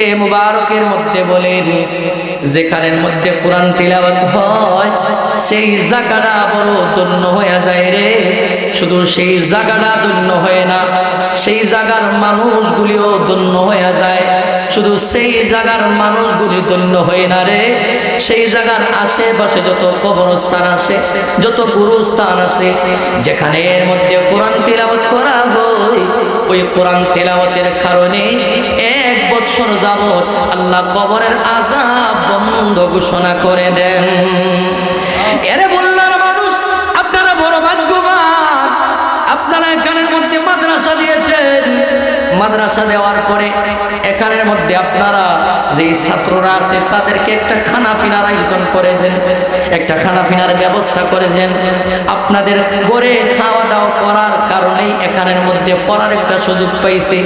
মুবারকের মধ্যে বলেন যেখানের মধ্যে কোরআন তিলাবত হয়, সেই জায়গাটা বড় ধন্য হয়ে যায় রে। শুধু সেই জায়গাটা ধন্য হয় না, সেই জায়গার মানুষগুলিও ধন্য হয়ে যায়। শুধু সেই জায়গার মানুষগুলি ধন্য হয় না রে। সেই জায়গার আশেপাশে যত কবরস্থান আসে যত গুরুস্থান আসে যেখানে এর মধ্যে কোরআন তিলাওয়াত করা হয়, ওই কোরআন তেলাওয়াতের কারণে এক বৎসর যাবৎ আল্লাহ কবরের আজাব বন্ধ ঘোষণা করে দেন। এর বললার মাদ্রাসা দেওয়ার পরে এখানের মধ্যে আপনারা যে ছাত্ররা আছে, তাদেরকে একটা খানা পিনার আয়োজন করেছেন। একটা খানা পিনার ব্যবস্থা করেছেন। আপনাদের ঘরে খাওয়া দাওয়া করার কারণেই এখানের মধ্যে পড়ার একটা সুযোগ পাইছে।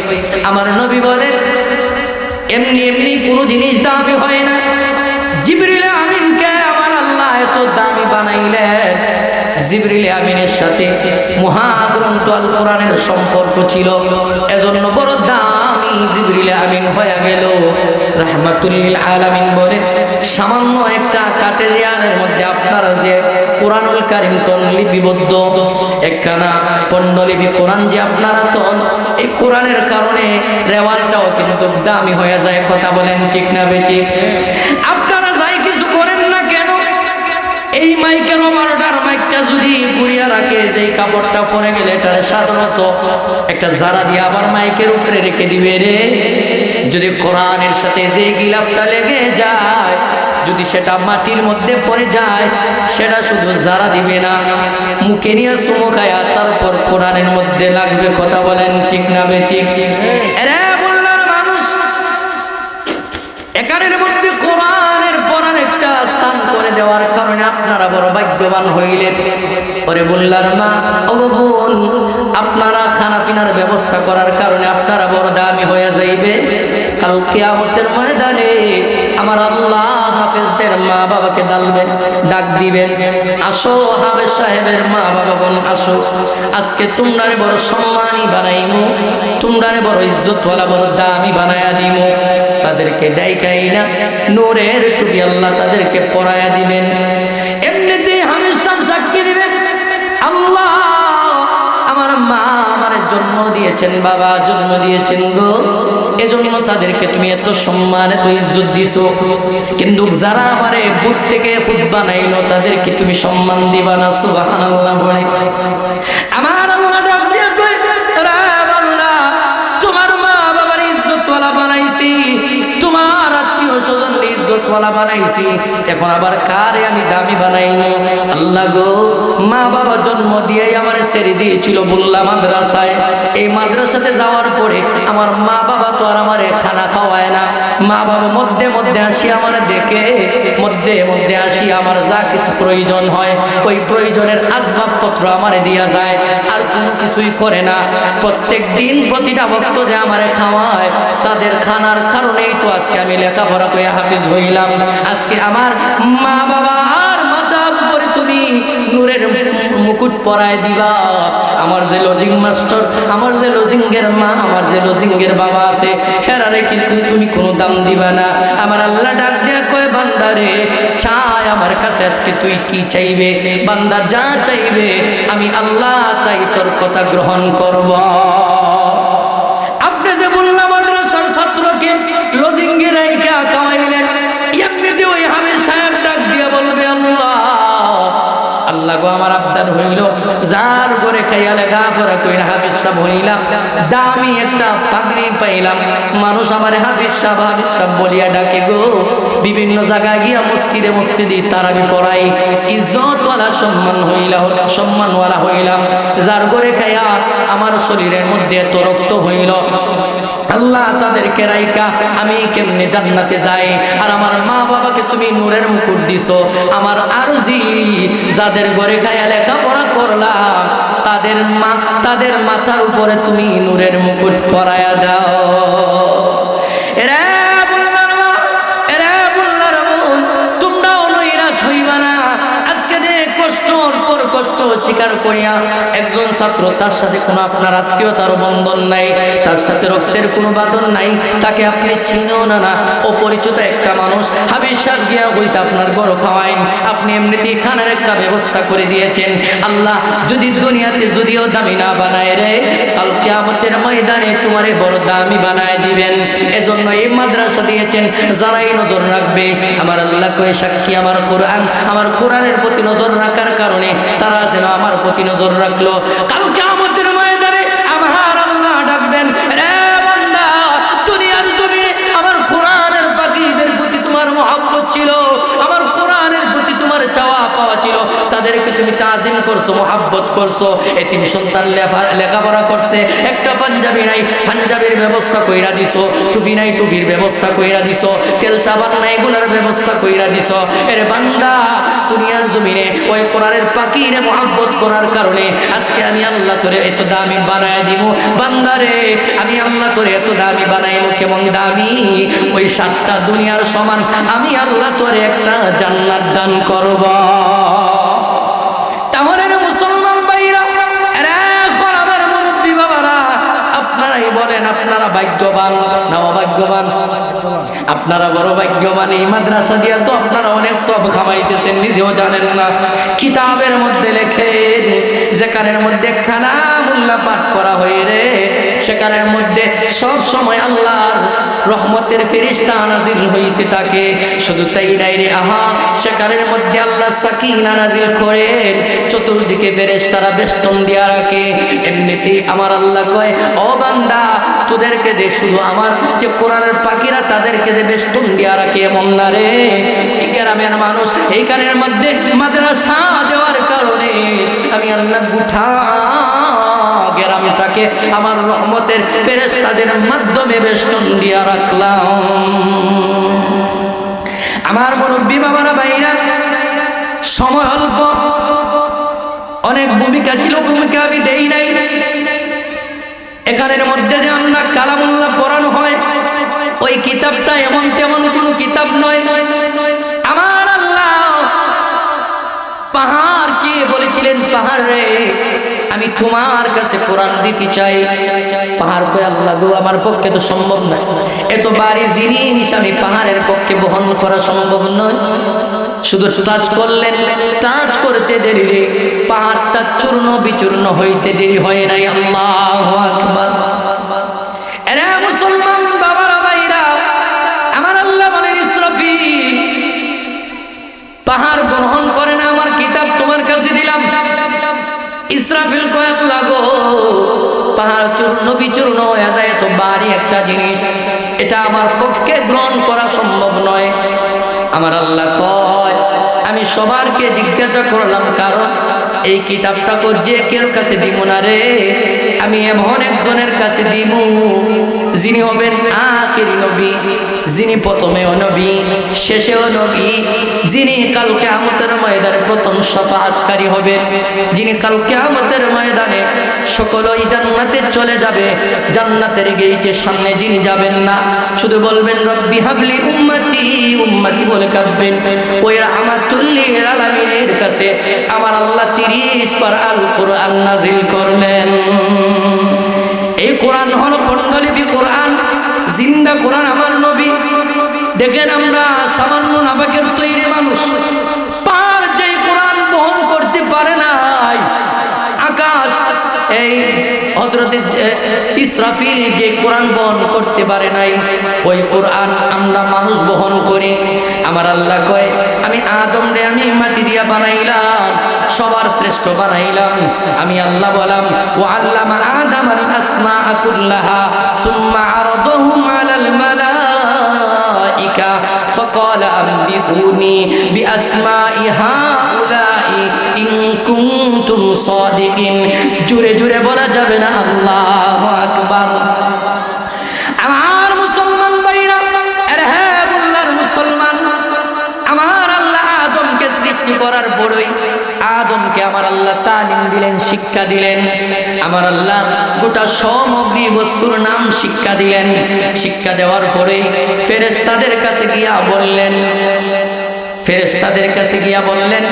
আমার নবী বলেন, এমনি এমনি কোনো জিনিস দামি হয় না। জিবরিল আমিনকে আমার আল্লাহ এত দামি বানাইলেন। জিবরিল আমিনের সাথে মহাগ্রন্থ আল কোরআনের সম্পর্ক ছিল। এজন্য বড় দামি জিবরিল আমিন হয়ে গেল। রাহমাতুল্লিল আলামিন বলেন, সামান্য একটা কাঠের ইয়ানের মধ্যে আপনারা যে কোরআনুল কারিম তন লিপিবদ্ধ, একখানা পণ্ডলিপি কোরআন যে আপনারা তন, এই কোরআনের কারণে রেওয়ালটাও কিন্তু দামি হয়ে যায়, কথা বলেন ঠিক না বেটি আপনারা যাই কিছু করেন না কেন এই মাইকের মাইকটা যদি ঘুরিয়া রাখে যে কাপড়টা পরে গেলে এটার সাধারণত একটা জারা দিয়ে আবার মাইকের উপরে রেখে দিবে রে। যদি কোরআনের সাথে যে গিলাপটা লেগে যায় যদি সেটা মাটির মধ্যে পড়ে যায় সেটা শুধু জারা দিবে না। মুখে নিয়ে সুমো খায়া তারপর কোরআনের মধ্যে লাগবে কথা বলেন ঠিক না বে ঠিক? এরে বললার মানুষ এখানের মধ্যে স্থান করে দেওয়ার কারণে আপনারা বড় ভাগ্যবান হইলেন। পরে বললার মা, ওগো বোন, আপনারা খানা পিনার ব্যবস্থা করার কারণে আপনারা বড় দামি হয়ে যাইবে। কাল কিয়ামতের ময়দানে আমার আল্লাহ হাফেজদের মা বাবাকে ডালবেন, ডাক দিবেন, আসো হাফেজ সাহেবের মা বাবা বোন, আসো। আজকে তোমরারে বড় সম্মানী বানাইমু, তোমরারে বড় ইজ্জতওয়ালা, বড় দামি বানায়া দিমু। তাদেরকে ডাইকাই না। নূরের টুপি আল্লাহ তাদেরকে পরায়া দিবেন। এমনিতেই হামেশা সাক্ষী দিবেন আল্লাহ তুমি এত সম্মান কিন্তু যারা তাদেরকে তুমি সম্মান দিবা আমার ইজ্জতওয়ালা বানাইছি। এখন আবার কারে আমি দামি বানাইনি আল্লাহ গো, মা বাবা জন্ম দিয়ে আমার ছেড়ে দিয়েছিল বললাম মাদ্রাসায়। এই মাদ্রাসাতে যাওয়ার পরে আমার মা বাবা তো আর আমারে খানা খাওয়ায় না। মা বাবা মধ্যে মধ্যে আসি আমার দেখে, মধ্যে মধ্যে আসি আমার যা কিছু প্রয়োজন হয়, ওই প্রয়োজনের আসবাবপত্র আমার দিয়া যায়। আর কোনো কিছুই করে না। প্রত্যেক দিন প্রতিটা ভক্ত যে আমারে খাওয়ায়, তাদের খানার কারণেই তো আজকে আমি লেখাপড়া করে হাফিজ হইলাম। আজকে আমার মা বাবার মাথার উপরে তুমি নূরের মুকুট পরায় দিবা। আমার যে লজিং মাস্টার, আমার যে লজিংয়ের মা, আমার যে লজিংয়ের বাবা আছে হেরারে কিন্তু তুমি কোনো দাম দিবা না। আমার আল্লাহ ডাক দিয়ে কয় বান্দারে চাই আমার কাছে আজকে তুই কি চাইবে? বান্দা যা চাইবে, আমি আল্লাহ তাই তোর কথা গ্রহণ করব। গো, আমার আবদার হইল। যার করে খাইয়া লেখা পড়া কইরা হাফিজ সাহেব হইলাম, দামি একটা পাগড়ি পাইলাম। মানুষ আমার হাফিজ সাহেব হাফিজ সাহেব বলিয়া ডাকে গো, বিভিন্ন জায়গায় গিয়া মসজিদে মসজিদে তারাবি পড়াই, ইজ্জতওয়ালা সম্মান হইলা, সম্মানওয়ালা হইলাম। যার করে খাইয়া আমার শরীরের মধ্যে এত রক্ত হইল আল্লাহ তাদেরকে রাইকা আমি কেমনে জান্নাতে যাই? আর আমার মা বাবাকে তুমি নূরের মুকুট দিছো। আমার আরজি যাদের ঘরে খায়া লেখাপড়া করলাম, তাদের মা, তাদের মাথার উপরে তুমি নূরের মুকুট পরায়া দাও। এরা না। আজকে যে কষ্টর পর কষ্ট স্বীকার করিয়া একজন ছাত্র, তার সাথে কোনো আপনার আত্মীয়তার বন্ধন নাই, তার সাথে রক্তের কোনো বাঁধন নাই, তাকে আপনি চিনো না না। অপরিচিত একটা মানুষ সাহ গিয়া হয়েছে আপনার বড় খাওয়াইন। আপনি এমনিতেই খানার একটা ব্যবস্থা করে দিয়েছেন। আল্লাহ যদি দুনিয়াতে যদিও দামি না বানায় রে কালকে আমাদের ময়দানে তোমারে বড় দামি বানায় দিবেন। এজন্য এই মাদ্রাসা দিয়েছেন, যারাই নজর রাখবে। আমার আল্লাহ কয়ে, সাক্ষী আমার কোরআন, আমার কোরআনের প্রতি নজর রাখার কারণে তারা যেন আমার প্রতি নজর রাখল। কালকে আমাদের ছিল তাদেরকে তুমি তাজিম করছ, মহাব্বত করছ, এতিম সন্তান লেখাপড়া করছে। একটা পাঞ্জাবি নাই, পাঞ্জাবির ব্যবস্থা কইরা দিছো, টুপি নাই, টুপির ব্যবস্থা কইরা দিছো, তেল সাবান নাই, গুনার ব্যবস্থা কইরা দিছো। এর বান্দা, দুনিয়ার জমিনে ওই কোরআনের পাখিরে মহাব্বত করার কারণে আজকে আমি আল্লাহ তোরে এত দামি বানায় দিব বান্দারে আমি আল্লাহ তোরে এত দামি বানাইব কেমন দামি? ওই সাতটা দুনিয়ার সমান, আমি আল্লাহ তোরে একটা জান্নাত দান করব। ভাগ্যবান না অভাগ্যবান আপনারা বড় ভাগ্যবান, এই মাদ্রাসা দিয়া তো আপনারা অনেক সব খামাইতেছেন নিজেও জানেন না। কিতাবের মধ্যে লেখেন যেখানের মধ্যে খানা মুল্লা পাঠ করা হয়ে রে সেখানের মধ্যে সব সময় আল্লাহর রহমতের ফেরিস্তা নাজিল হইতে থাকে। শুধু তাই নাই রে, আহা সেখানের মধ্যে আল্লাহ সাকিনা নাজিল করেন চতুর্দিকে ফেরেশতারা বেষ্টন দিয়া রাখে। এমনিতেই আমার আল্লাহ কয়, ও বান্দা, তোদেরকে দে, শুধু আমার যে কোরআনের পাখিরা তাদেরকে দে বেষ্টন দিয়া রাখে এমন না রে। এই গ্রামের মানুষ এইখানের মধ্যে মাদ্রাসা দেওয়ার কারণে আমি আল্লাহ গুঠা গ্রামটাকে, আমার রহমতের ফেরেশতাদের মাধ্যমে বেষ্টন দিয়া রাখলাম। আমার মুরব্বী বাবারা বাইরা সময় অল্প। অনেক ভূমিকা ছিল, ভূমিকা আমি দেই নাই। এখানের মধ্যে যে আমরা কালামুল্লাহ পড়ানো হয় ওই কিতাবটা এমন তেমন কোনো কিতাব নয়। আমার আল্লাহ পাহাড় কে বলেছিলেন, পাহাড় রে, আমি তোমার কাছে কোরআন দিতে চাই। পাহাড় করে আল্লাহ গো, আমার পক্ষে তো সম্ভব নয়। এত বাড়ি জিনিস আমি পাহাড়ের পক্ষে বহন করা সম্ভব নয়। শুধু টাচ করলেন, টাচ করতে দেরি রে পাহাড়টা চূর্ণ বিচূর্ণ হইতে দেরি হয় নাই। আল্লাহ আকবার। পাহাড় চূর্ণ হয়ে যায় এত বাড়ি একটা জিনিস। এটা আমার পক্ষে গ্রহণ করা সম্ভব নয়। আমার আল্লাহ কয়, আমি সবারকে জিজ্ঞাসা করলাম, কারণ এই কিতাবটা যে কেউ কাছে দিব না রে? আমি এমন একজনের কাছে দিব যিনি হবেন আখির নবী, যিনি প্রথমেও নবী, শেষেও নবী, যিনি কালকে আমতের ময়দানে প্রথম সফাৎকারী হবেন, যিনি কালকে আমতের ময়দানে সকলই জান্নাতে চলে যাবে, জান্নাতের গেইটের সামনে যিনি যাবেন না। শুধু বলবেন, রব্বি হাবলি উম্মতি উম্মতি বলে কাঁদবেন। ওই রাহমাতুল্লিল আলামিনের কাছে আমার আল্লাহ তিরিশ পার আল কোরআন নাজিল করলেন। কোরআন হলো পণ্ডলিপি কোরআন। জিন্দা কোরআন আমার নবী। দেখেন আমরা সামান্য নাবাকের তৈরি মানুষ। পার যে কোরআন বহন করতে পারে নাই, আকাশ, এই হজরত ইসরাফিল যে কোরআন বহন করতে পারে নাই, ওই কোরআন আমরা মানুষ বহন করি। আমার আল্লাহ কয়, আমি আদম রে, আমি মাটি দিয়া বানাইলাম সবার শ্রেষ্ঠ বানাইলাম আমি আল্লাহ বললাম ও আল্লাহ আদম আল আসমা কুল্লাহা সুম্মা আরদহুম আলাল মালাইকা فقال أنبئوني بأسماء هؤلاء إن كنتم صادقين জুড়ে জুড়ে বলা যাবে না আল্লাহ তালিম দিলেন, শিক্ষা দিলেন। আমার আল্লাহ গোটা সমগ্রী বস্তুর নাম শিক্ষা দিলেন। শিক্ষা দেওয়ার পরে ফেরেস তাদের কাছে গিয়া বললেন ফেরেস্তাদের কাছে গিয়া বললেন,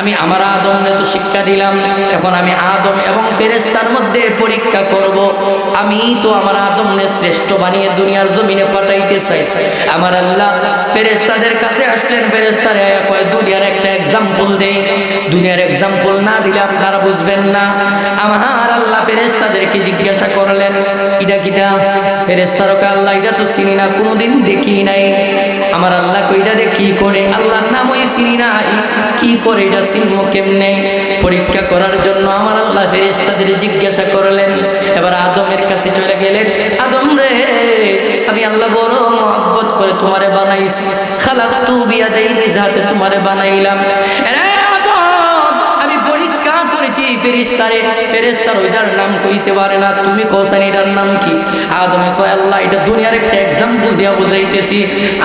আমি আমার আদমরে তো শিক্ষা দিলাম, এখন আমি আদম এবং ফেরেস্তার মধ্যে পরীক্ষা করব। আমি তো আমার আদমরে শ্রেষ্ঠ বানিয়ে দুনিয়ার জমিনে পাঠাইতে চাই। আমার আল্লাহ ফেরেস্তাদের কাছে আসলেন ফেরেস্তারে দুনিয়ার একটা এক্সাম্পল দেই। দুনিয়ার এক্সাম্পল না দিলে আপনারা বুঝবেন না। আমার আল্লাহ ফেরেস্তাদেরকে জিজ্ঞাসা করলেন ইটা কিটা ফেরেস্তারকে আল্লাহ এটা তো চিনি না, কোনোদিন দেখি নাই। আমার আল্লাহ কইটা কি করে? ওই চিনি নাই? কি করে এটা চিনবো কেমনে? পরীক্ষা করার জন্য আমার আল্লাহ ফেরেস্তাদের জিজ্ঞাসা করলেন, এবার আদমের কাছে চলে গেলেন। আদম রে, আমি আল্লাহ বড় মহব্বত করে তোমারে বানাইছি। খালাক তু বিয়া দেই নিজ তোমারে বানাইলাম। এরে ফেরিস্তারে, ফেরেস্তার ওইটার নাম কইতে পারে না। তুমি কোসান এটার নাম কি? আদমে কয়, আল্লাহ, এটা দুনিয়ার একটা এক্সাম্পল দিয়া বুঝাইতেছি।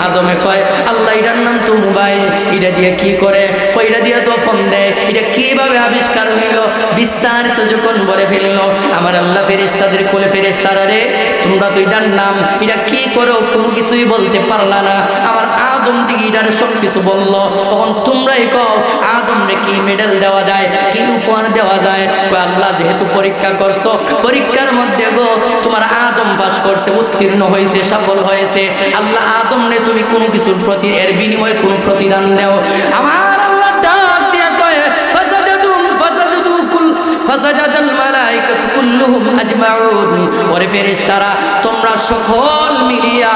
আদমে কয়, আল্লাহ, এটার নাম তো মোবাইল। এটা দিয়ে কি করে? কয়, এটা দিয়ে তো ফোন দেয়। এটা কীভাবে আবিষ্কার হইল? বিস্তারিত যখন বলে ফেলল, আমার আল্লাহ ফেরেস্তাদের কোলে ফেরেস্তারা রে, তোমরা তো এটার নাম, এটা কি করো? কোনো কিছুই বলতে পারলা না। আমার আদম দিকে এটার সব কিছু বলল। তখন তোমরাই কও আদম রে কি মেডেল দেওয়া যায়, কি উপহার দেওয়া যায়? আল্লাহ যেহেতু পরীক্ষা করছ, পরীক্ষার মধ্যে গো, তোমার আদম পাস করছে, উত্তীর্ণ হয়েছে, সফল হয়েছে। আল্লাহ আদম রে তুমি কোনো কিছুর প্রতি, এর বিনিময়ে কোনো প্রতিদান দাও। আমার আল্লাহ ডাক দিয়া কয়, ফাসাদাদু ফাসাদাদু কুল, ফাসাদাদাল মালাইকাতু কুল্লুহুম আজমাউন। ওরে ফেরেশতারা, তোমরা সকল মিলিয়া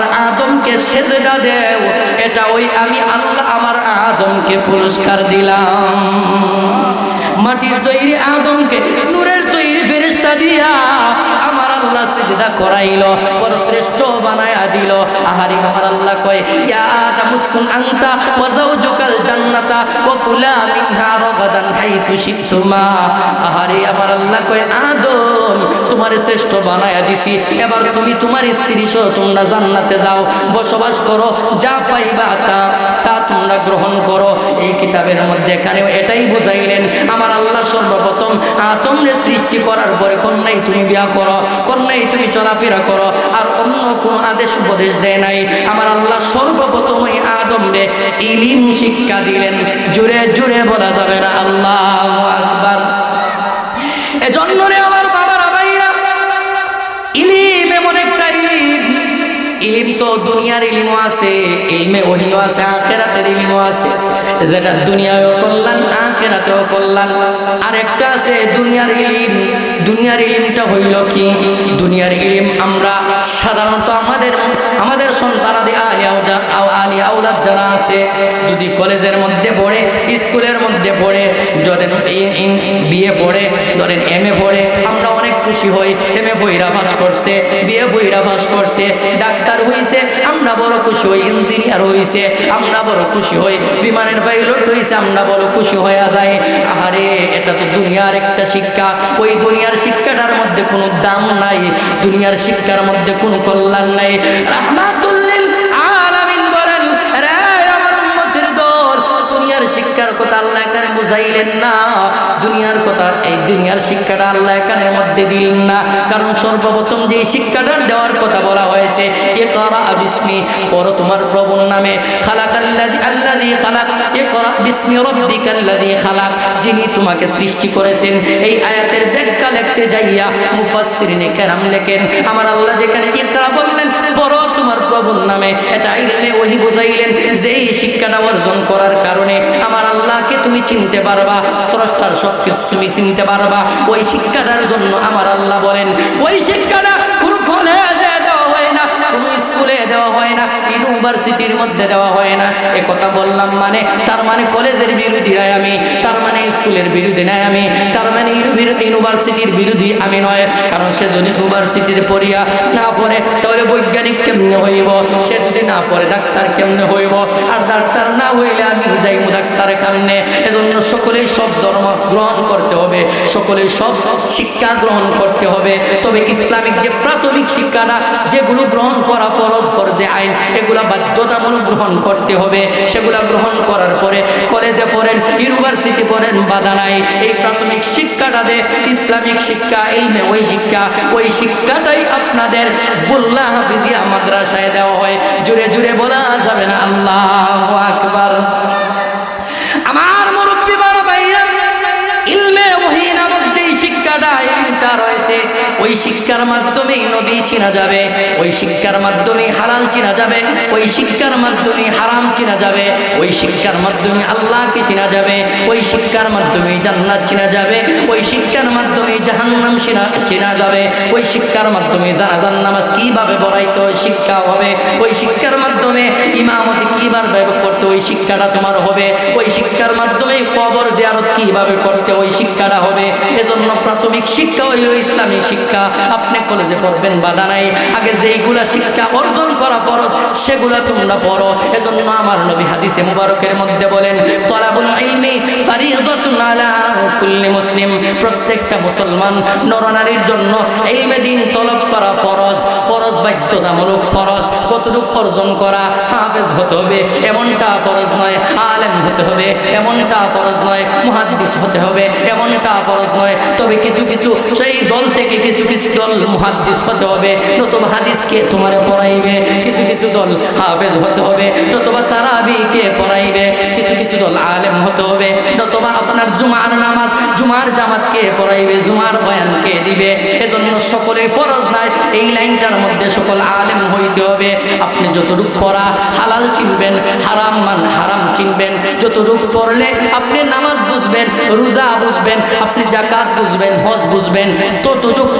আমার আদমকে সেজদা দেও। এটা ওই আমি আল্লাহ আমার আদমকে পুরস্কার দিলাম। মাটির তৈরি আদমকে নূরের তৈরি ফেরিস্তা দিয়া আমার আল্লাহ সেজদা করাইল বড় শ্রেষ্ঠ বানায়া দিল। আহারি আমার আল্লাহ কয়, ইয়া আদম উসকুন আনতা ওয়া যাওজুকাল জান্নাতা ওয়া কুলা মিনহা রাগাদান হাইথু শিকতুমা আহারি আমার আল্লাহ কয়, আদম, তোমার শ্রেষ্ঠ বানায়া দিছি। এবার তুমি তোমার স্ত্রী সহ তোমরা জান্নাতে যাও, বসবাস করো, যা পাইবা তা তা তোমরা গ্রহণ করো। এই কিতাবের মধ্যে এখানেও এটাই বুঝাইলেন। আমার আল্লাহ সর্বপ্রথম আতমরে সৃষ্টি করার পরে কন্যাই তুমি বিয়া করো কর নাই তুমি চলাফেরা করো, আর অন্য কোন আদেশ উপদেশ দেয় নাই। আমার আল্লাহ সর্বপ্রথম ওই আদমরে ইলিম শিক্ষা দিলেন। জুড়ে জুড়ে বলা যাবে না, আল্লাহ আকবার। এজন্য রে দুনিয়ার ইলিমও আছে, ইলমে ওহিও আছে, আখেরাতের ইলিমও আছে। যেটা দুনিয়ায়ও কল্যাণ, আখেরাতেও কল্যাণ। আর একটা আছে দুনিয়ার ইলিম। দুনিয়ার ইলিমটা হইল কি? দুনিয়ার ইলিম আমরা সাধারণত আমাদের আমাদের সন্তানাদি আলিয়া আলি আউলাদ যারা আছে, যদি কলেজের মধ্যে পড়ে, স্কুলের মধ্যে পড়ে ধরেন বিয়ে পড়ে, ধরেন এম এ পড়ে, আমরা অনেক খুশি হই। এম এ বইরা পাস করছে বিয়ে বইরা পাস করছে, ডাক্তার হইছে, আমরা বড় খুশি হই, ইঞ্জিনিয়ার হইছে, আমরা বড় খুশি হই, বিমানের পাইলট হইছে, আমরা বড় খুশি হয়ে যায় আহারে, এটা তো দুনিয়ার একটা শিক্ষা। ওই দুনিয়ার শিক্ষাটার মধ্যে কোনো দাম নাই, দুনিয়ার শিক্ষার মধ্যে কোনো কল্যাণ নাই। রাহমাতুল্লিল দুনিয়ার বুঝাইলেন না। দুনিয়ার কথা, এই দুনিয়ার শিক্ষাটা আল্লাহ এখানে মধ্যে দিলেন না। কারণ সর্বপ্রথম যে শিক্ষাটা দেওয়ার কথা বলা হয়েছে এ করা বিস্মি পর তোমার প্রভুর নামে। খালাক আল্লাদি আল্লাদি খালাক এ করা বিস্মি রব্বিকাল্লাদি খালাক, যিনি তোমাকে সৃষ্টি করেছেন। এই আয়াতের ব্যাখ্যা লিখতে যাইয়া মুফাসসিরিনে কেরাম লেখেন, আমার আল্লাহ যেখানে ইকরা বললেন পর তোমার প্রভুর নামে। এটা ইলমে ওহি বুঝাইলেন যে এই শিক্ষাটা অর্জন করার কারণে। আমার আল্লাহকে তুমি চিনতে পারবা, স্রষ্টার সব কিছু তুমি চিনতে পারবা। ওই শিক্ষাটার জন্য আমার আল্লাহ বলেন, ওই শিক্ষাটা কোন কলেজে স্কুলে দেওয়া হয় না, ইউনিভার্সিটির মধ্যে দেওয়া হয় না। এ কথা বললাম মানে তার মানে কলেজের বিরোধী নয় আমি, তার মানে স্কুলের বিরোধী নয় আমি, তার মানে ইউনিভার্সিটির বিরোধী আমি নয়, কারণ সে যদি ইউনিভার্সিটিতে পড়িয়া না পড়ে, তাহলে বৈজ্ঞানিক কেমনে হইব? সে যদি না পড়ে, ডাক্তার কেমনে হইব? আর ডাক্তার না হইলে আমি যাইব ডাক্তার কেমনে এজন্য সকলেই সব ধর্ম গ্রহণ করতে হবে, সকলেই সব শিক্ষা গ্রহণ করতে হবে। তবে ইসলামিক যে প্রাথমিক শিক্ষাটা, যেগুলো গ্রহণ করা ফরজ ফরজে আইন, এগুলা বাধ্যতামূলক গ্রহণ করতে হবে। সেগুলা গ্রহণ করার পরে কলেজে পড়েন, ইউনিভার্সিটি পড়েন, বাধা নাই। এই প্রাথমিক শিক্ষাটা দে ইসলামিক শিক্ষা, ইলমে ওই শিক্ষা, ওই শিক্ষাটাই আপনাদের বল্লা হাফিজিয়া মাদ্রাসায় দেওয়া হয়। জুড়ে জুড়ে বলা যাবে না, আল্লাহ আকবর। আমার মুরব্বী বড় ভাইয়া ইলমে ওহি নামক যেই শিক্ষাটা এটা রয়েছে ওই শিক্ষার মাধ্যমে নবী চিনা যাবে, ওই শিক্ষার মাধ্যমে হালাল চিনা যাবে, ওই শিক্ষার মাধ্যমে হারাম চিনা যাবে, ওই শিক্ষার মাধ্যমে আল্লাহকে চিনা যাবে, ওই শিক্ষার মাধ্যমে জান্নাত চিনা যাবে, ওই শিক্ষার মাধ্যমে জাহান্নাম চিনা, চেনা যাবে, ওই শিক্ষার মাধ্যমে জানাজান নামাজ কীভাবে হয় শিক্ষা হবে, ওই শিক্ষার মাধ্যমে ইমামতি কীভাবে করতে ওই শিক্ষাটা তোমার হবে, ওই শিক্ষার মাধ্যমে কবর জিয়ারত কীভাবে করতে ওই শিক্ষাটা হবে। এজন্য প্রাথমিক শিক্ষা হইল ইসলামী শিক্ষা। আপনি কলেজে পড়বেন বাধা নাই আগে যেইগুলা শিক্ষা অর্জন করা ফরজ, সেগুলা তোমরা পড়ো। এজন্য আমার নবী হাদিসে মুবারকের মধ্যে বলেন, তলাবুল ইলমি ফারিদাতুন আলা কুল্লি মুসলিম। প্রত্যেকটা মুসলমান নরনারীর জন্য ইলমে দিন তলব করা ফরজ। ফরজ বাধ্যতামূলক ফরজ। কতটুকু অর্জন করা হাফেজ হতে হবে, এমনটা ফরজ নয়। আলেম হতে হবে, এমনটা ফরজ নয়। মুহাদ্দিস হতে হবে, এমনটা ফরজ নয়। তবে কিছু কিছু সেই দল থেকে কিছু কিছু দল মুহাদ্দিস হতে হবে, নতুবা হাদিসকে তোমার পড়াইবে। কিছু কিছু দল হাফেজ হতে হবে, নতুবা তারাবিকে পড়াইবে। কিছু কিছু দল আলেম হতে হবে, নতুবা আপনার জুমার নামাজ, জুমার জামাতকে পড়াইবে, জুমার বয়ানকে দিবে। এজন্য সকলে ফরজ নাই, এই লাইনটার মধ্যে সকল আলেম হইতে হবে। আপনি যতটুকু পড়া হালাল চিনবেন, হারাম মান হারাম চিনবেন। যতটুকু পড়লে আপনি নামাজ বুঝবেন, রোজা বুঝবেন, আপনি জাকাত বুঝবেন, হজ বুঝবেন, ততটুকু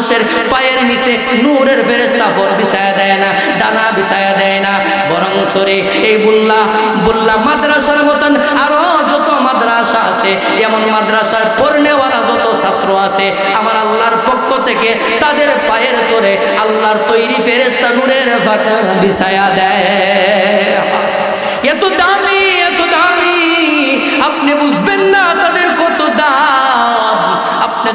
মানুষের পায়ের নিচে নূরের ফেরেস্তা ফর বিছায়া দেয় না, ডানা বিছায়া দেয় না। বরং সরে এই বুল্লা বুল্লা মাদ্রাসার মতন আরও যত মাদ্রাসা আছে, এমন মাদ্রাসার পড়নেওয়ালা যত ছাত্র আছে, আমার আল্লাহর পক্ষ থেকে তাদের পায়ের তোরে আল্লাহর তৈরি ফেরেস্তা নূরের ফাঁকা বিছায়া দেয়। এত দামি এত দামি, আপনি বুঝবেন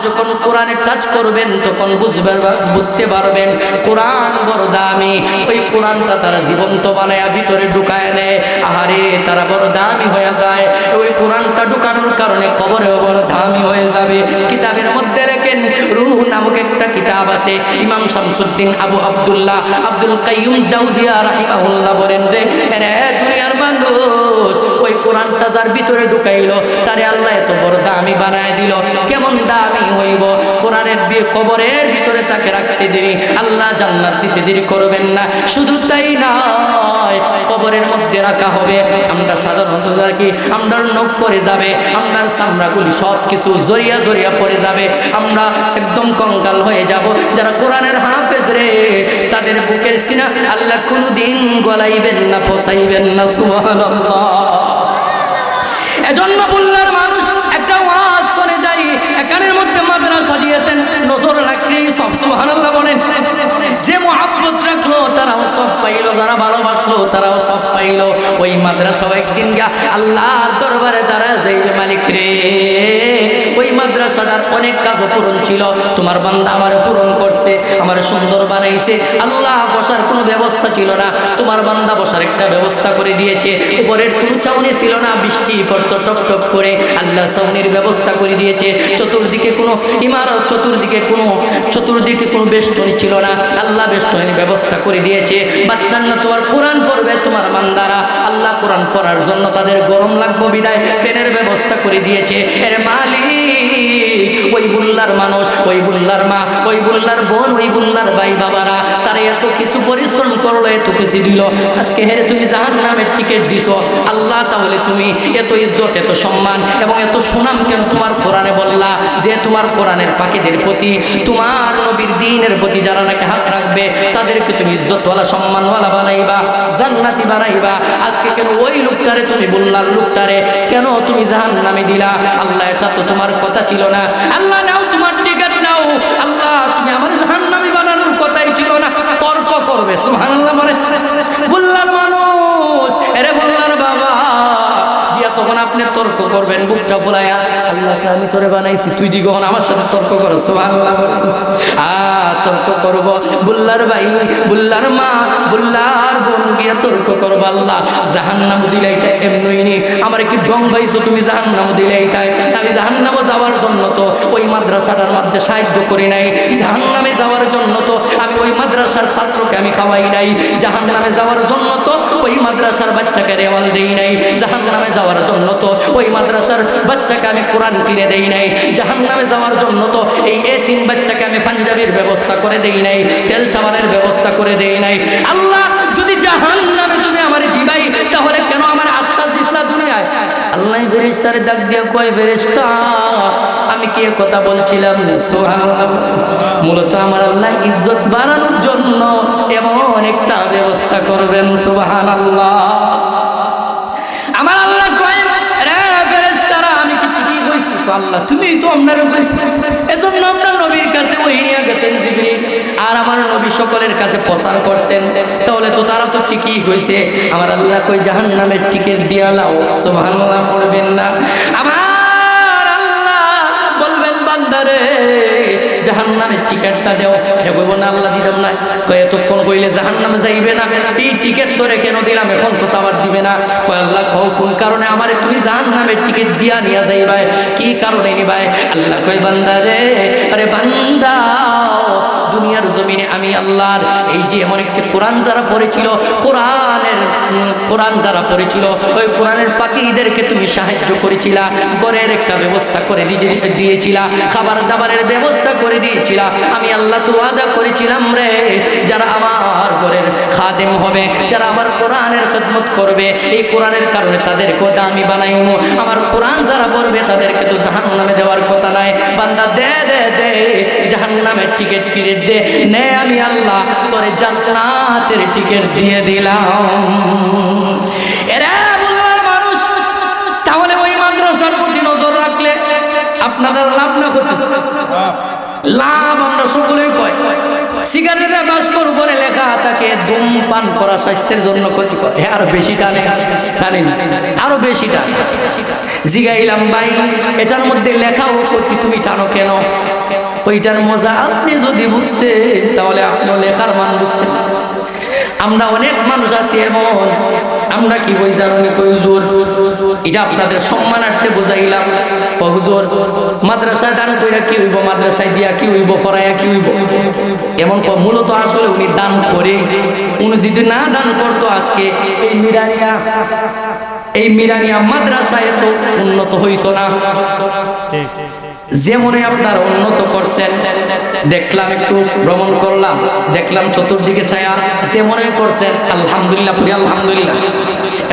যখন কোরআনে টাচ করবেন, তখন বুঝবেন বুঝতে পারবেন, কোরআন বড় দামি ওই কোরআনটা তারা জীবন্ত বানায় ভিতরে ঢুকায় নেয়। আহারে, তারা বড় দামি হয়ে যায়। ওই কোরআনটা ঢুকানোর কারণে কবরেও বড় দামি হয়ে যাবে। কিতাবের মধ্যে লেখেন, রুহ নামক একটা কিতাব আছে। ইমাম শামসুদ্দিন আবু আব্দুল্লাহ আব্দুল কাইয়ুম জাউজিয়া রাহিমাহুল্লাহ বলেন, রে কোরআনটা যার ভিতরে ঢুকাইলো, তারে আল্লাহ এত বড় দামি বানায় দিল। কেমন দামি হইব? কোরআনের কবরের ভিতরে তাকে রাখতে দেরি, আল্লাহ জান্নাত দিতে দেরি করবেন না। শুধু তাই নয়, কবরের মধ্যে রাখা হবে। আমরা সাধারণত রাখি আমরা নখ পরে যাবে আমরার চামড়াগুলি সব কিছু জড়িয়া জরিয়া পড়ে যাবে। আমরা একদম কঙ্কাল হয়ে যাব। যারা কোরআনের হাফেজ রে, তাদের বুকের সিনা আল্লাহ কোনোদিন গলাইবেন না, ফসাইবেন না, সুবহানাল্লাহ। এজন্য বললার মানুষ একটা ওয়াজ করে যাই। এখানের মধ্যে মাদ্রাসা দিয়েছেন, নজর রাখলেই সব সুবহানাল্লাহ বলেন। যে মহাব্বত রাখল, তারাও সব পাইলো। যারা ভালোবাসলো, তারাও সব পাইলো। ওই মাদ্রাসা একদিন গা আল্লাহর দরবারে তারা যাইবে মালিক রে, ওই মাদ্রাসাটার অনেক কাজ পূরণ ছিল। তোমার বান্দা আমার পূরণ করছে, আমার সুন্দর বানাইছে। আল্লাহ বসার কোনো ব্যবস্থা ছিল না। তোমার বান্দা বসার একটা ব্যবস্থা করে দিয়েছে। উপরের কোনো চাউনি ছিল না। বৃষ্টি পড়তো, টপ টপ করে আল্লাহ চাউনির ব্যবস্থা করে দিয়েছে। চতুর্দিকে কোনো ইমারত, চতুর্দিকে কোনো চতুর্দিকে কোনো বেষ্টনী ছিল না। আল্লাহ বেষ্টনীর ব্যবস্থা করে দিয়েছে। বাচ্চার না তোমার কোরআন পড়বে তোমার মান্দারা আল্লাহ কোরআন পড়ার জন্য তাদের গরম লাগবো বিদায়। ফ্যানের ব্যবস্থা করে দিয়েছে। এর মালিক ওই বুল্লার মানুষ ওই বুল্লার মা ওই বুল্লার বোন ওই বুল্লার ভাই বাবারা, তারা এত কিছু পরিশ্রম করল, এত কিছু দিল। আজকে হেরে তুমি জাহান নামের টিকিট দিছ। আল্লাহ তাহলে তুমি এত ইজ্জত, এত সম্মান এবং এত সুনাম কেন তোমার কোরআনে বললা যে তোমার কোরআনের পাখিদের প্রতি, তোমার নবীর দিনের প্রতি যারা নাকি হাত রাখবে, তাদেরকে তুমি ইজ্জতওয়ালা, সম্মানওয়ালা বানাইবা, জান্নাতি বানাইবা। আজকে কেন ওই লোকটারে তুমি বললার লোকটারে কেন তুমি জাহান নামে দিলা? আল্লাহ, এটা তো তোমার কথা। ছিল না। আল্লাহ নাও, তোমার টিকিট নাও। আল্লাহ, তুমি আমার জাহান্নামী বানানোর কথাই ছিল না। তর্ক করবে, সুবহানাল্লাহ বলে তর্ক করবেন, বুকটা ফোলায়া আল্লাহকে আমি তোরে বানাইছি, তুই দিগ আমার সাথে তর্ক করো, সুবহানাল্লাহ। আ, তর্ক করব। বুল্লার ভাই, বুল্লার মা, বুল্লার বোন গিয়া তর্ক করব আল্লাহ। জাহান্নাম দিলাইতা এমনই নি। আমার কি ডং ভাইছো তুমি জাহান্নাম দিলাইতাই? আমি জাহান্নামে যাওয়ার জন্য তো ওই মাদ্রাসাটার মধ্যে সাহায্য করি নাই। জাহান্নামে যাওয়ার জন্য তো আমি ওই মাদ্রাসার ছাত্রকে আমি খাওয়াই নাই। জাহান্নামে যাওয়ার জন্য তো ওই মাদ্রাসার বাচ্চাকে রেওয়াল দেই নাই। জাহান্নামে যাওয়ার জন্য তো ওই মাদ্রাসার বাচ্চাকে আমি কোরআন কিনে দেই নাই। জাহান্নামে যাওয়ার জন্য তো এই এ তিন বাচ্চাকে আমি পাঞ্জাবির ব্যবস্থা করে দেই নাই, তেল সাবানের ব্যবস্থা করে দেই নাই। আল্লাহ, যদি জাহান্নামে তুমি আমার দিবাই, তাহলে কেন আমার আশ্বাস দিস না দুনিয়ায়? আল্লাহ ফেরেশতারে ডাক দিয়ে কয়, ফেরেশতা, আমি কি কথা বলছিলাম মূলত আমার আল্লাহ ইজ্জত বাড়ানোর জন্য এমন একটা ব্যবস্থা করবেন, সুবহানাল্লাহ। আমার আল্লাহ আল্লাহ তুমি তো আপনার এজন্য আপনার নবীর কাছে ওই নিয়ে গেছেন জিবরি আর আমার নবী সকলের কাছে প্রচার করছেন। তাহলে তো তারা তো ঠিকই হয়েছে আমার আল্লাহ কই জাহান নামের টিকিট দিয়া লাও সুবহানাল্লাহ, পড়বেন না। আমার বান্দারে জাহান্নামের টিকিটটা দেও। হে কইব না আল্লাহ দিতাম না। কয় এতক্ষণ কইলে জাহান্নামে যাইবে না। এই টিকিট তোরে কেন দিলাম এখন তো আবার দিবে না। কয় আল্লাহ কও কোন কারণে আমারে তুমি জাহান্নামের টিকিট দিয়া নিয়া যাইবাই? কি কারণে নিবাই? আল্লাহ কয় বান্দা রে আরে বান্দা দুনিয়ার জমিনে আমি আল্লাহর এই যে এমন একটি কোরআন যারা পড়েছিল কোরআনের উম, কোরআন যারা পড়েছিল ওই কোরআনের পাখিদেরকে তুমি সাহায্য করেছিলা, ঘরের একটা ব্যবস্থা করে দিয়ে দিয়েছিলা খাবার দাবারের ব্যবস্থা করে দিয়েছিলা। আমি আল্লাহ তো আদা করেছিলাম রে, যারা আমার ঘরের খাদেম হবে, যারা আমার কোরআনের খেদমত করবে, এই কোরআনের কারণে তাদেরকে দামি বানাইমু। আমার কোরআন যারা পড়বে, তাদেরকে তো জাহান নামে দেওয়ার কথা নাই। বান্দা, দে দে দে জাহান নামের টিকিট ফিরে দে। নে, আমি আল্লাহ, তোরে জান্নাতের টিকিট দিয়ে দিলাম। আপনাদের লাভ না ক্ষতি। লাভ আমরা সকলেই কয় সিগারেটের বাষ্পর উপরে লেখা থাকে ধূমপান করা স্বাস্থ্যের জন্য ক্ষতিকর। আরও বেশি টানে টানে আরও বেশি টানে। জিগাইলাম, ভাই, এটার মধ্যে লেখাও ক্ষতি তুমি টানো কেন? ওইটার মজা আপনি যদি বুঝতে তাহলে আপনিও লেখার মান বুঝতে আমরা অনেক মানুষ আছি এমন আমরা কি বই জানি কই জোর এটা আপনাদের সম্মানার্থে বুঝাইলাম। হুজুর, মাদ্রাসায় দান কইরা কি হইব? মাদ্রাসায় দিয়া কি হইব? ফরাইয়া কি হইব? এমন মূলত আসলে উনি দান করে। উনি যদি না দান করতো আজকে, এই মিরানিয়া এই মিরানিয়া মাদ্রাসায় তো উন্নত হইতো না। যেমনে আপনার উন্নত করছেন দেখলাম একটু ভ্রমণ করলাম, দেখলাম চতুর্দিকে ছায়া, যেমনে করছেন আলহামদুলিল্লাহ, পুরি আলহামদুলিল্লাহ।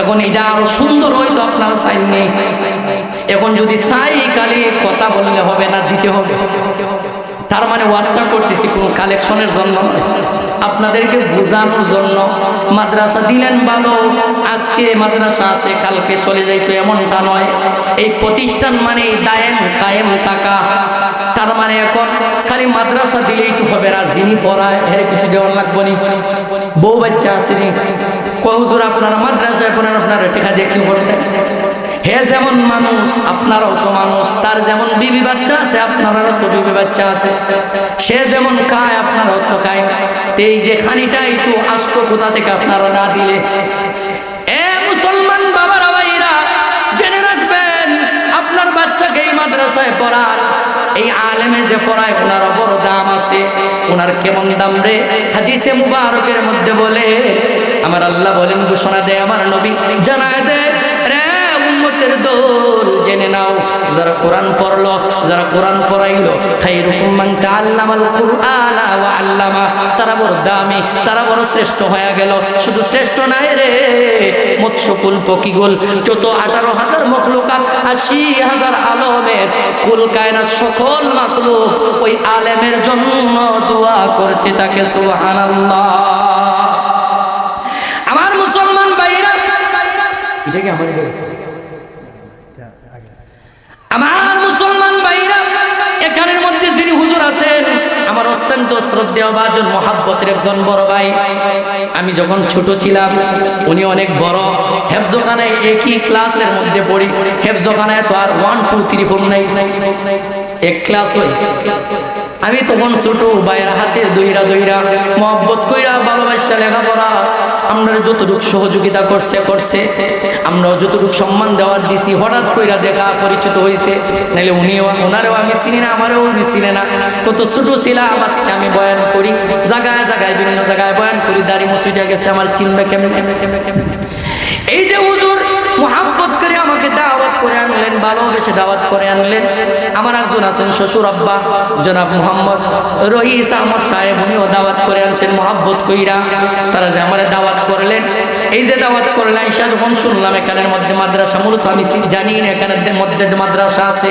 এখন এটা আরও সুন্দর হইতো আপনারা চাইনি এখন যদি চাই কালি কথা বললে হবে না, দিতে হবে। তার মানে ওয়াজটা করতেছি কোনো কালেকশনের জন্য। আপনাদেরকে বোঝানোর জন্য মাদ্রাসা দিলেন ভালো, আজকে মাদ্রাসা আছে, কালকে চলে যাইতো এমনটা নয়। এই প্রতিষ্ঠান মানে দায়েম, কায়েম টাকা তার মানে এখন খালি মাদ্রাসা দিলেই তো হবে না যিনি পড়ায়, এর কিছু দেওয়ার লাগবো নি। বউ বাচ্চা আসেনি কহুজুর আপনার মাদ্রাসা এখন আপনার টেকা দিয়ে কি করতেন? হে যেমন মানুষ আপনারও তো মানুষ, তার যেমন বিবি বাচ্চা আছে আপনারও তো বিবি বাচ্চা আছে। সে যেমন খায় আপনারও তো খায়। এই যে খানিটাই তো আসতো কোথা থেকে আপনারা না দিলে? এ মুসলমান জেনে রাখবেন, আপনার মাদ্রাসায় পড়ার, এই আলেমে যে পড়ায় বড় দাম আছে। ওনার কেমন দাম রে? হাদিসে মধ্যে বলে, আমার আল্লাহ বলেন, ঘোষণা দেয় আমার নবী, জানায় দে উম্মতের দোল। জেনে নাও, যারা কোরআন পড়ল, যারা কোরআন পড়াইলো, খাইরুকুম মান তাআল্লামাল কুরআনা ওয়া আল্লামা। তারা বড় দামি, তারা বড় শ্রেষ্ঠ হয়ে গেল। শুধু শ্রেষ্ঠ নাই রে, মৎস্যকুল, পকিগুল আঠারো হাজার আশি হাজার আলমের কুল কায়নাত সকল মাখলুক ওই আলেমের জন্য দোয়া করতে থাকে, সুবহানাল্লাহ। আমার মুসলমান ভাইরা, এটা আমার মুসলমান ভাইরা, এখানের মধ্যে যিনি হুজুর আছেন, আমার অত্যন্ত শ্রদ্ধেয় বাজন মহাব্বতের একজন বড় ভাই। আমি যখন ছোট ছিলাম, উনি অনেক বড়। হেফজখানায় একই ক্লাসের মধ্যে পড়ি। হেফজখানায় তো আর ওয়ান টু থ্রি ফোর নাই। এক ক্লাস আমি তখন ছোট, ভাইয়ের হাতে দইরা দইরা মহব্বত কইরা ভালোবাসা লেখাপড়া আমরা যতটুকু সহযোগিতা করছে করছে। আমরাও যতটুকু সম্মান দেওয়ার দিছি, হঠাৎ কইরা দেখা পরিচিত হয়েছে নাহলে উনিও ওনারেও আমি চিনি না, আমারও উনি চিনে না। কত ছোট ছিলাম, আজকে আমি বয়ান করি। জায়গায় জায়গায়, বিভিন্ন জায়গায় বয়ান করি, দাড়ি মুসুইটা গেছে আমার চিনবে কেমন? এই যে হুজুর মোহাম্মত করে আমাকে দাওয়াত করে আনলেন ভালোবেসে দাওয়াত করে আনলেন। আমার একজন আছেন শ্বশুর আব্বা, জনাব মোহাম্মদ রহিস আহমদ সাহেব, উনিও দাওয়াত করে আনছেন, মোহাব্বত কইরা। তারা যে আমার দাওয়াত করলেন, এই যে দাওয়াত করলেন ঈশা যখন শুনলাম এখানের মধ্যে মাদ্রাসা, মূলত আমি জানি না এখানের মধ্যে মাদ্রাসা আছে।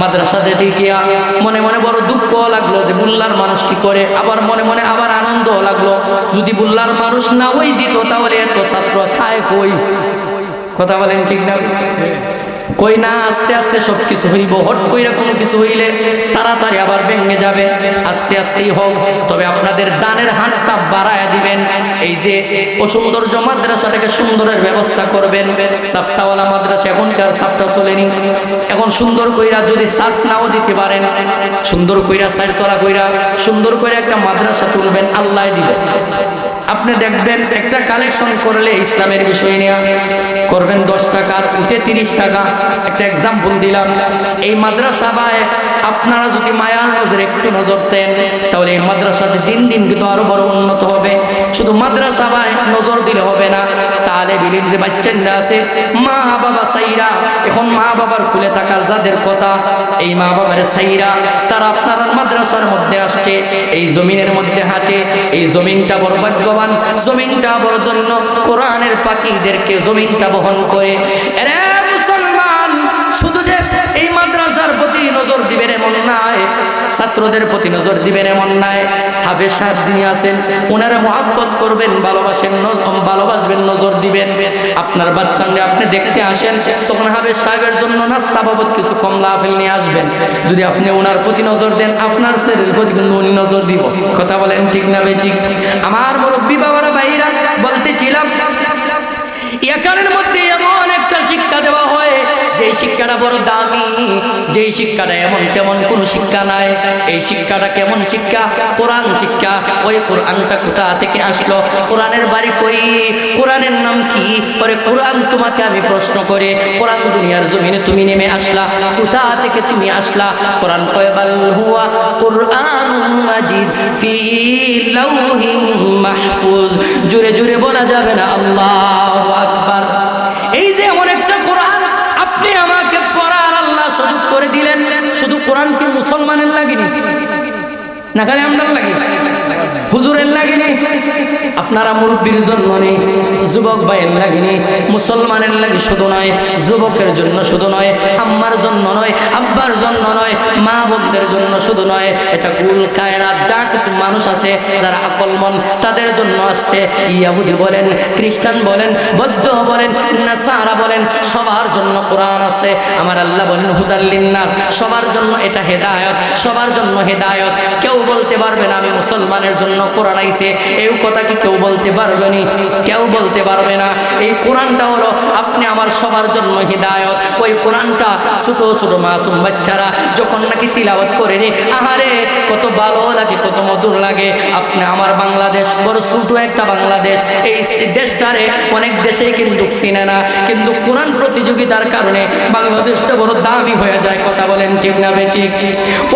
মাদ্রাসাতে দেখিয়া মনে মনে বড় দুঃখ লাগল যে বুল্লার মানুষ কি করে। আবার মনে মনে আবার আনন্দ লাগল। যদি বুল্লার মানুষ না ওই দিত তাহলে এত ছাত্র খায় কই? কথা বলেন ঠিক না? কই না আস্তে আস্তে সব কিছু হইব। হট কইরা কোনো কিছু হইলে তাড়াতাড়ি আবার ভেঙে যাবে। আস্তে আস্তেই হোক, তবে আপনাদের দানের হাতটা বাড়ায় দিবেন। এই যে অসৌন্দর্য মাদ্রাসাটাকে সুন্দরের ব্যবস্থা করবেন। সাপসাওয়ালা মাদ্রাসা এখনকার সাপটা চলেনি। এখন সুন্দর কইরা যদি সাপ নাও দিতে পারেন। সুন্দর কইরা সাইড তলা কইরা সুন্দর করে একটা মাদ্রাসা তুলবেন, আল্লাহ দিবেন। আপনি দেখবেন একটা কালেকশন করলে ইসলামের বিষয় নিয়ে করবেন দশ টাকা উঠে তিরিশ টাকা। একটা এক্সাম্পল দিলাম। এই মাদ্রাসা বায় আপনারা যদি মায়ার নজরে একটু নজর দেন, তাহলে এই মাদ্রাসাতে দিন দিন কিন্তু আরও বড় উন্নত হবে। শুধু মাদ্রাসা বায় নজর দিলে হবে না, তাহলে বিলিম যে বাচ্চারা আছে, মা বাবা সাইরা, এখন মা বাবার খুলে থাকার যাদের কথা, এই মা বাবার সাইরা, তারা আপনার মাদ্রাসার মধ্যে আসছে, এই জমিনের মধ্যে হাঁটে, এই জমিনটা বড় ভাগ্যবান জমিনটা বড় ধন্য। কোরআনের পাখিদেরকে জমিনটা বহন করে। মুসলমান, শুধু যে এই মাদ্রাসার প্রতি নজর দিবেন এমন নাই। ছাত্রদের প্রতি নজর দিবেন এমন নাই। হাফেজ সাহেব যিনি আছেন, ওনারা মহাব্বত করবেন, ভালোবাসেন ভালোবাসবেন, নজর দিবেন। আপনার বাচ্চাকে আপনি দেখতে আসেন, তখন হাফেজ সাহেবের জন্য নাস্তা বাবদ কিছু কমলা আপেল নিয়ে আসবেন। যদি আপনি ওনার প্রতি নজর দেন, আপনার ছেলের প্রতি কিন্তু উনি নজর দিব। কথা বলেন ঠিক না ঠিক? আমার মুরব্বী বাবারা, ভাইরা, বলতেছিলাম, একালের মধ্যে এমন শিক্ষা দেওয়া হয় যে শিক্ষাটা বড় দামি যে শিক্ষাটা এমন তেমন কোন শিক্ষা নাই। এই শিক্ষাটা কেমন শিক্ষা? কোরআন শিক্ষা। ওই কোরআনটা কোথা থেকে আসলো? কোরআনের বাড়ি কই? কোরআনের নাম কি? পরে কোরআন তোমাকে আমি প্রশ্ন করে, কোরআন দুনিয়ার জমিনে তুমি নেমে আসলা, কোথা থেকে তুমি আসলা? কোরআন কয়বাল হুয়া কোরআন মাজিদ ফি লাউহিন মাহফুজ। জুড়ে জুড়ে বলা যাবে না, আল্লাহু আকবার। কোরআন কি মুসলমানের লাগেনি? না খালি আমরার লাগে হুজুরের লাগেনি? আপনারা মুরব্বীর জন্য নেই, যুবক ভাইয়ের লাগেনি, মুসলমানের লাগে শুধু নয় যুবকের জন্য শুধু নয়, আম্মার জন্য নয়, আব্বার জন্য নয়, মা বোনদের জন্য শুধু নয়, এটা কুল কায়নাত, যা কিছু মানুষ আছে, যারা আকলমন তাদের জন্য আসতে ইয়াহুদি বলেন, খ্রিস্টান বলেন, বৌদ্ধ বলেন, নাসারা বলেন, সবার জন্য কোরআন আছে। আমার আল্লাহ বলেন হুদাল্লিন নাস সবার জন্য এটা হেদায়ত, সবার জন্য হেদায়ত। কেউ বলতে পারবে না, আমি মুসলমানের জন্য কোরআন আইছে। এই কথা কি কেউ বলতে পারবে নি? কেউ বলতে পারবে না। এই কোরআনটা হলো, আপনি আমার সবার জন্য হিদায়ত। ওই কোরআনটা ছোট ছোট মাসুম বাচ্চারা যখন নাকি তিলাওয়াত করে নি আহারে, কত ভালো লাগে, কত মধুর লাগে। আপনি আমার বাংলাদেশ, বড় ছোট একটা বাংলাদেশ। এই দেশটারে অনেক দেশেই কিন্তু চিনে না। কিন্তু কোরআন প্রতিযোগিতার কারণে বাংলাদেশটা বড় দামি হয়ে যায়, কথা বলেন ঠিক না বে ঠিক?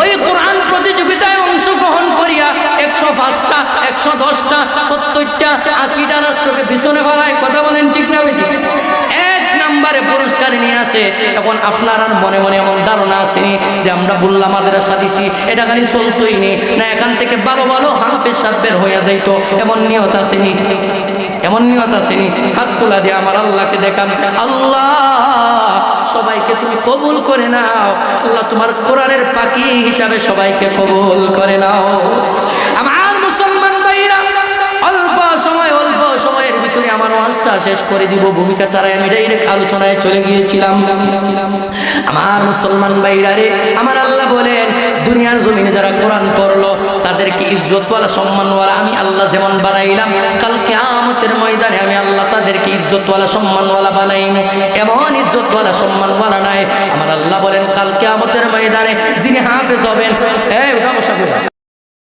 ওই কোরআন প্রতিযোগিতায় অংশগ্রহণ করিয়া একশো পাঁচটা, একশো দশটা, সত্তরটা, আশিটা রাষ্ট্রকে পিছনে ফেলায়, কথা বলেন ঠিক না বে এক পুরস্কার নিয়ে আসে, তখন আপনার আর মনে মনে এমন ধারণা আসেনি যে আমরা বললাম মাদ্রাসা দিছি, এটা খালি চলতোই নি। এখান থেকে ভালো ভালো হাফেজ সাব্বের হয়ে যাইতো, এমন নিয়ত আসেনি এমন নিয়ত আসেনি হাত তোলা দিয়ে আমার আল্লাহকে দেখান। আল্লাহ, সবাইকে তুমি কবুল করে নাও। আল্লাহ তোমার কোরআনের পাখি হিসাবে সবাইকে কবুল করে নাও। ওয়াজটা শেষ করে দিব, ভূমিকা চারাই আমি ডাইরেক্ট আলোচনায় চলে গিয়েছিলাম। আমার মুসলমান ভাইরা রে, আমার আল্লাহ বলেন, দুনিয়ার জমিনে যারা কোরআন পড়ল, তাদেরকে ইজ্জতওয়ালা, সম্মানওয়ালা আমি আল্লাহ যেমন বানাইলাম কালকে আমতের ময়দানে আমি আল্লাহ তাদেরকে ইজ্জতওয়ালা, সম্মানওয়ালা বানাইম। এমন ইজ্জতওয়ালা, সম্মানওয়ালা নাই। আমার আল্লাহ বলেন কালকে আমতের ময়দানে যিনি হাফেজ হবেন, এই উঠা বসা বসা।